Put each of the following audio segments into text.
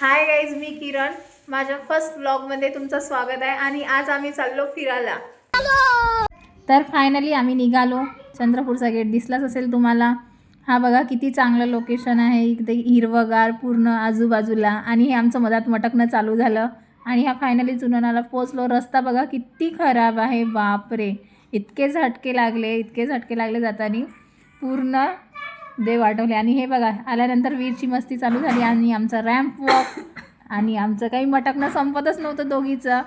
Hi guys मी किरण. माझ्या first ब्लॉगमध्ये तुमचं स्वागत आहे आणि आज आम्ही चाललो फिरायला. तर फायनली आम्ही निघालो. चंद्रपूरचा गेट दिसलाच असेल तुम्हाला. हा बघा किती चांगलं लोकेशन आहे. इकडे हिरवगार पूर्ण आजूबाजूला. आणि हे आमचं मधात मटकणं चालू झालं. आणि ह्या फायनली जुननाला पोचलो रस्ता बघा किती खराब आहे. बापरे. इतके झटके लागले. इतके झटके लागले जाताना. पूर्ण देव आठवले. आणि हे बघा आल्यानंतर वीरची मस्ती चालू झाली आणि आमचा रॅम्प वॉक आणि आमचं काही मटकणं संपतच नव्हतं दोघीचं.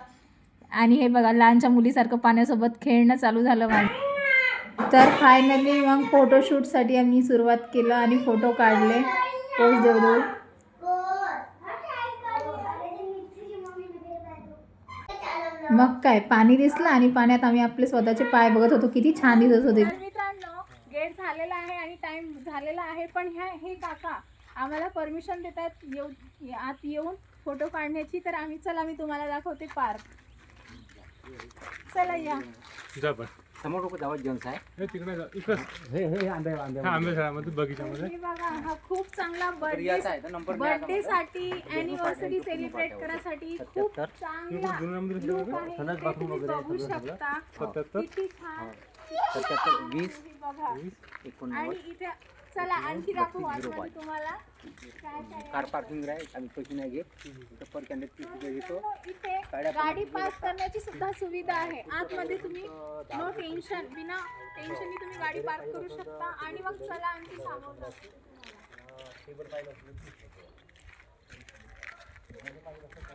आणि हे बघा लहानच्या मुलीसारखं पाण्यासोबत खेळणं चालू झालं माझं. तर फायनली मग फोटोशूटसाठी आम्ही सुरुवात केलं आणि फोटो काढले. पोच देऊ देऊ. मग काय पाणी दिसलं आणि पाण्यात आम्ही आपले स्वतःचे पाय बघत होतो. किती छान दिसत होते. झालेला आहे आणि टाइम झालेला आहे पण ह्या हे काका आम्हाला परमिशन देत आहेत येऊ आत येऊन फोटो काढण्याची. तर आम्ही चला मी तुम्हाला दाखवते पार्क चला या. जा पण समोर लोक जावं जेवण आहे. हे तिकडे जा इकडंच हे हे आंबे आंबे ह्या आंबेझाडामध्ये बगीच्यामध्ये. हे बघा हा खूप चांगला बर्थडे आहे तर साठी अॅनिव्हर्सरी सेलिब्रेट करायसाठी खूप चांगला आहे. तुम्ही वगैरे बघू शकता. सत्याहत्तर? किती छान. सत्याहत्तर वीस बघा. एकोणनव्वद चला आणखी दाखवू आतमध्ये तुम्हाला कार पार्किंग आहे आम्ही पैसे नाही घेत. इथं पर कॅन्डेट तीस रुपये घेतो. इथे गाडी पार्क करण्याची सुद्धा सुविधा आहे. आतमध्ये तुम्ही नो टेन्शन बिना टेन्शननी तुम्ही गाडी पार्क करू शकता. आणि मग चला आणखी जाऊ.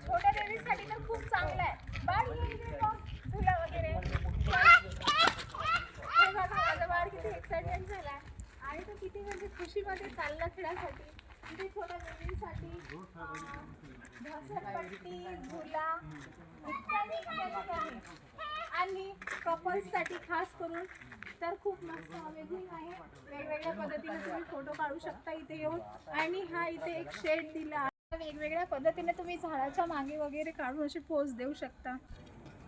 छोट्या बेबीसाठी तर खूप चांगलं आहे बाळ ये इथे बघ, झुला वगैरे हे बघा माझं बाळ किती एक्साइटमेंट झालाय आणि तो किती म्हणजे खुशीमध्ये चालला खेळासाठी इथे छोट्या मुलींसाठी घसरपट्टी झुला इत्यादी आहे आणि कपल्ससाठी खास करून तर खूप मस्त अमेझिंग आहे. वेगवेगळ्या पद्धतीने तुम्ही फोटो काढू शकता इथे येऊन. आणि हा इथे एक शेड दिला वेगवेगळ्या पद्धतीने तुम्ही झाडाच्या मागे वगैरे काढून अशी पोज देऊ शकता.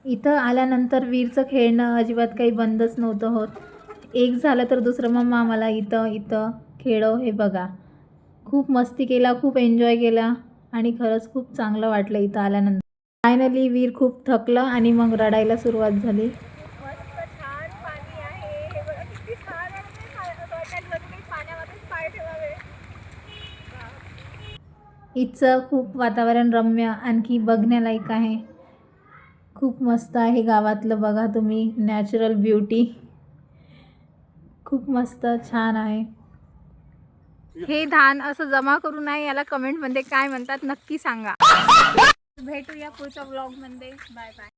इथं आल्यानंतर वीरचं खेळणं अजिबात काही बंदच नव्हतं होत. एक झालं तर दुसरं मम्मा मला इथं इथं खेळव हे बघा. खूप मस्ती केला खूप एन्जॉय केला आणि खरंच खूप चांगलं वाटलं इथं आल्यानंतर. फायनली वीर खूप थकलं आणि मग रडायला सुरुवात झाली. इथचं खूप वातावरण रम्य आणखी बघण्यालायक आहे. खूप मस्त आहे गावातलं बघा तुम्ही नॅचरल ब्युटी खूप मस्त छान आहे. हे धान असं जमा करू नये याला कमेंटमध्ये काय म्हणतात नक्की सांगा. भेटूया पुढच्या ब्लॉगमध्ये बाय बाय